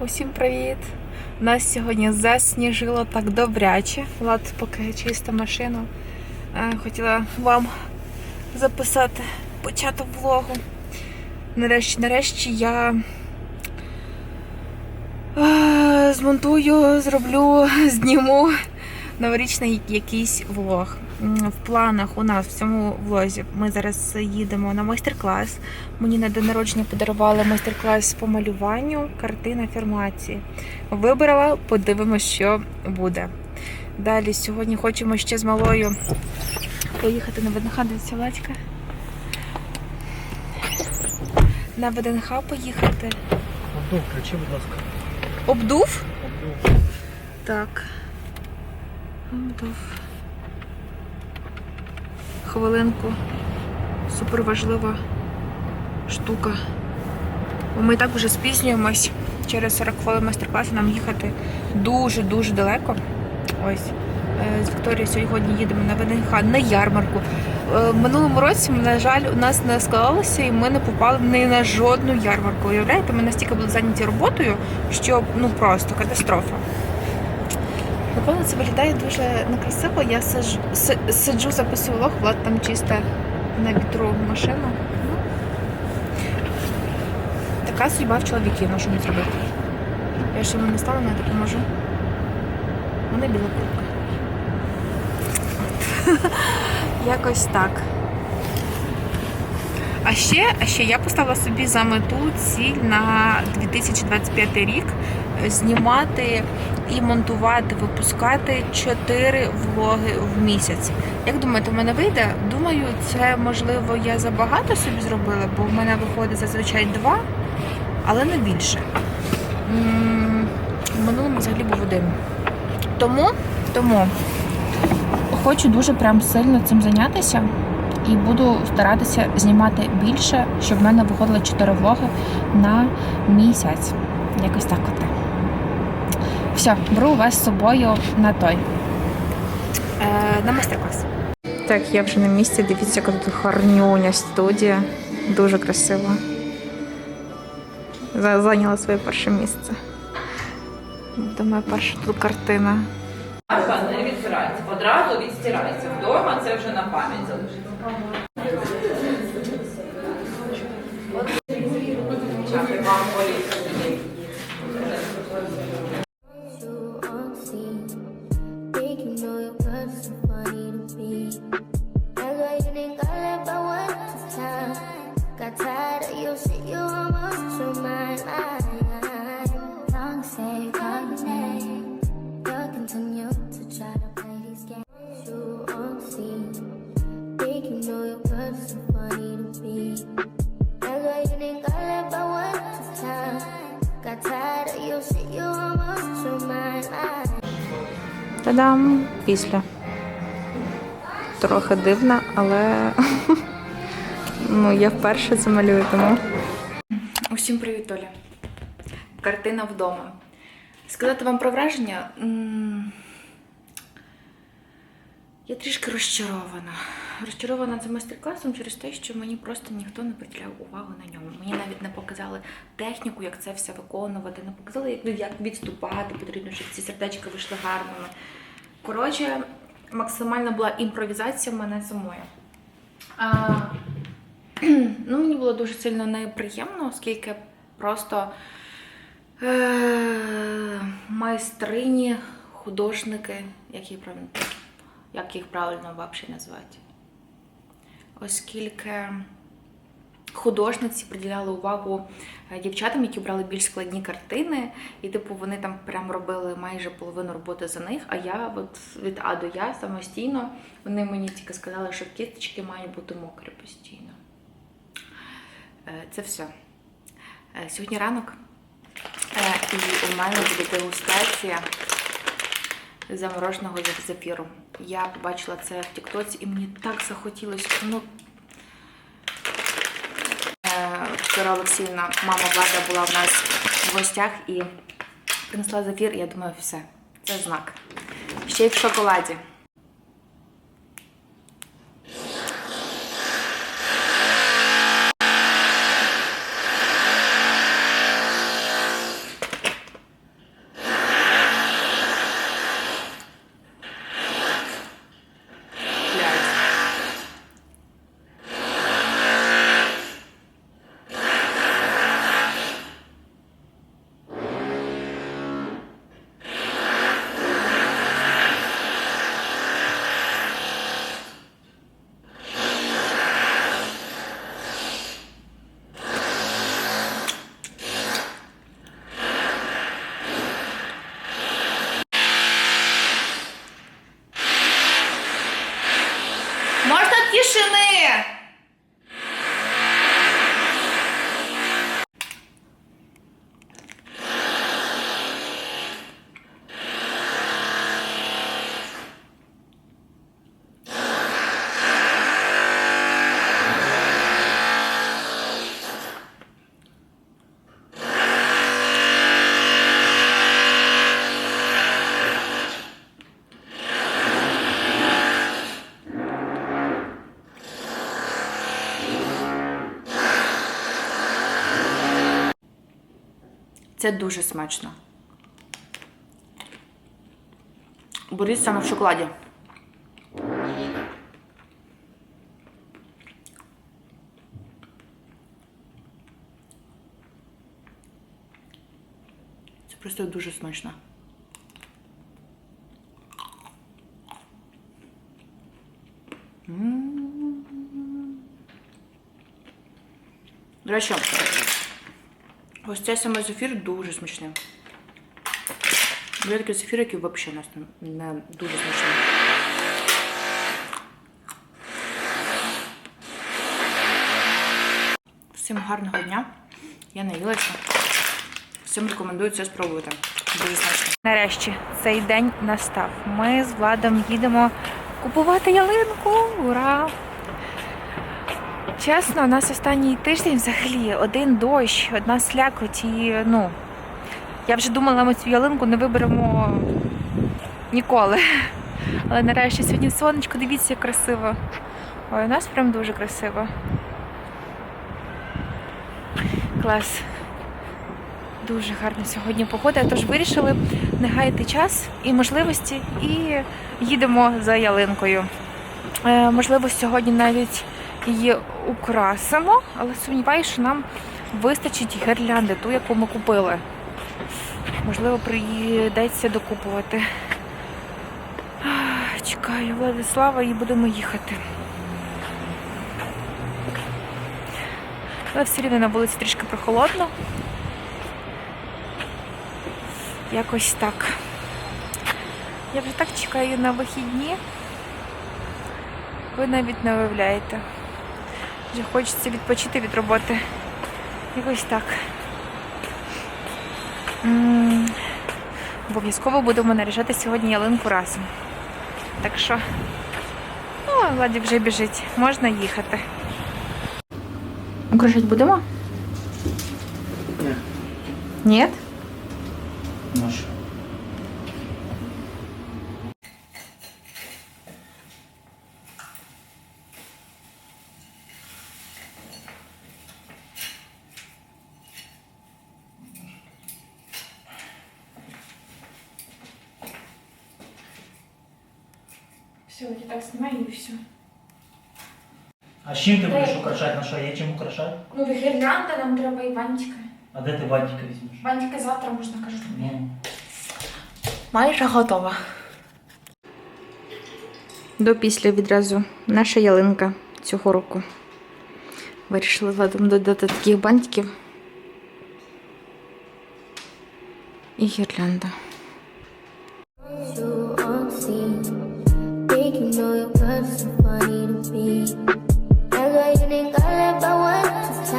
Усім привіт! Нас сьогодні засніжило так добряче. Влад поки чиста машину. Е, Хотіла вам записати початок влогу. Нарешті, нарешті я е, змонтую, зроблю, зніму новорічний якийсь влог. В планах у нас в цьому влозі ми зараз їдемо на майстер-клас. Мені на день народження подарували майстер-клас по малюванню, картин афірмації. Вибрала, подивимось, що буде. Далі сьогодні хочемо ще з малою поїхати на ВДНХ, дивіться, Владька. На ВДНХ поїхати. Обдув, включи, будь ласка. Обдув? Обдув. Так. Обдув. Хвилинку. Супер важлива штука. Бо Ми так вже спізнюємось. Через 40 хвилин майстер-класу нам їхати дуже-дуже далеко. Ось. Е, З Вікторією сьогодні їдемо на ВДНХ на ярмарку. Е, минулому році, на жаль, у нас не склалося і ми не попали ні на жодну ярмарку. Уявляєте, ми настільки були зайняті роботою, що ну просто катастрофа. Напевно, це виглядає дуже некрасиво. Я сиджу, си- сиджу записую влог, Влад там чисто на вітру машину. Ну, така судьба в чоловіків, ну що зробити. Я ж йому не стану, не допоможу. У мене біла куртка. Якось так. А ще, а ще я поставила собі за мету ціль на 2025 рік знімати і монтувати, випускати 4 влоги в місяць. Як думаєте, в мене вийде? Думаю, це можливо я забагато собі зробила, бо в мене виходить зазвичай два, але не більше. В минулому взагалі був один. Тому, тому хочу дуже прям сильно цим зайнятися і буду старатися знімати більше, щоб в мене виходило 4 влоги на місяць. Якось так от. Все, беру вас з собою на той. Е, на майстер-клас. Так, я вже на місці. Дивіться, яка тут гарнюня студія. Дуже красиво. Зайняла своє перше місце. Це моя перша тут картина. Не відстирається. Одразу відстирається. Вдома це вже на пам'ять залишиться. Та-дам! Після. Трохи дивно, але ну, я вперше це малюю, тому. Усім привіт, Толя. Картина вдома. Сказати вам про враження. Я трішки розчарована. Розчарована цим майстер-класом через те, що мені просто ніхто не приділяв увагу на ньому. Мені навіть не показали техніку, як це все виконувати, не показали, як, як відступати потрібно, щоб ці сердечки вийшли гарними. Коротше, максимальна була імпровізація в мене самої. Ну, мені було дуже сильно неприємно, оскільки просто е- майстрині, художники, як їх правильно, як їх правильно взагалі назвати. Оскільки художниці приділяли увагу е, дівчатам, які брали більш складні картини, і типу вони там прям робили майже половину роботи за них. А я от від А до Я самостійно вони мені тільки сказали, що кісточки мають бути мокрі постійно. Е, Це все. Е, Сьогодні ранок, е, і у мене буде дегустація замороженого зефіру. Я побачила це в Тіктоці, і мені так захотілося. Ну, Вчора Олексіївна, мама Влада була в нас в гостях і принесла зефір, і я думаю, все, це знак. Ще й в шоколаді. Тишины! Це дуже смачно. Боріть саме в шоколаді. Це просто дуже смачно. До речі, ось цей саме зефір дуже смачний. Є такий зефір, який взагалі нас не- дуже смачний. Всім гарного дня. Я наїлася. Всім рекомендую це спробувати. Дуже смачно. Нарешті цей день настав. Ми з Владом їдемо купувати ялинку. Ура! Чесно, у нас останній тиждень взагалі один дощ, одна слякоть і ну. Я вже думала, ми цю ялинку не виберемо ніколи. Але нарешті сьогодні сонечко, дивіться, як красиво. Ой, у нас прям дуже красиво. Клас. Дуже гарна сьогодні погода, тож вирішили не гаяти час і можливості і їдемо за ялинкою. Е, можливо, сьогодні навіть її украсимо, але сумніваюся, що нам вистачить гірлянди, ту, яку ми купили. Можливо, прийдеться докупувати. Чекаю Владислава і будемо їхати. Але все рівно на вулиці трішки прохолодно. Якось так. Я вже так чекаю на вихідні. Ви навіть не уявляєте. Вже хочеться відпочити від роботи. Якось так. Обов'язково будемо наряжати сьогодні ялинку разом. Так що, ну, Владі вже біжить, можна їхати. Украшати будемо? Ні. Ні? Все, я так знімаю і все. А з чим ти будеш украшати? На що? Є чим украшати? Ну, гірлянда нам треба і бантика. А де ти бантика візьмеш? Бантика завтра можна кажу. Ну, Майже готова. До після відразу наша ялинка цього року. Вирішили владом додати таких бантиків. І гірлянда.